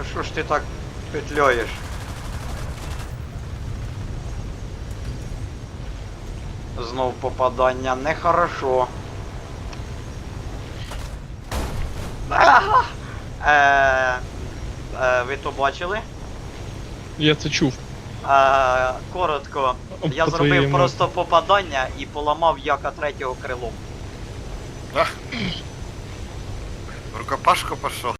А що ж ти так петлюєш? Знов попадання, нехорошо. Ага! Е, е, ви то бачили? Я це чув. Е, коротко, я По зробив твоєму. просто попадання і поламав яка третього крилом. Рукопашку пошел.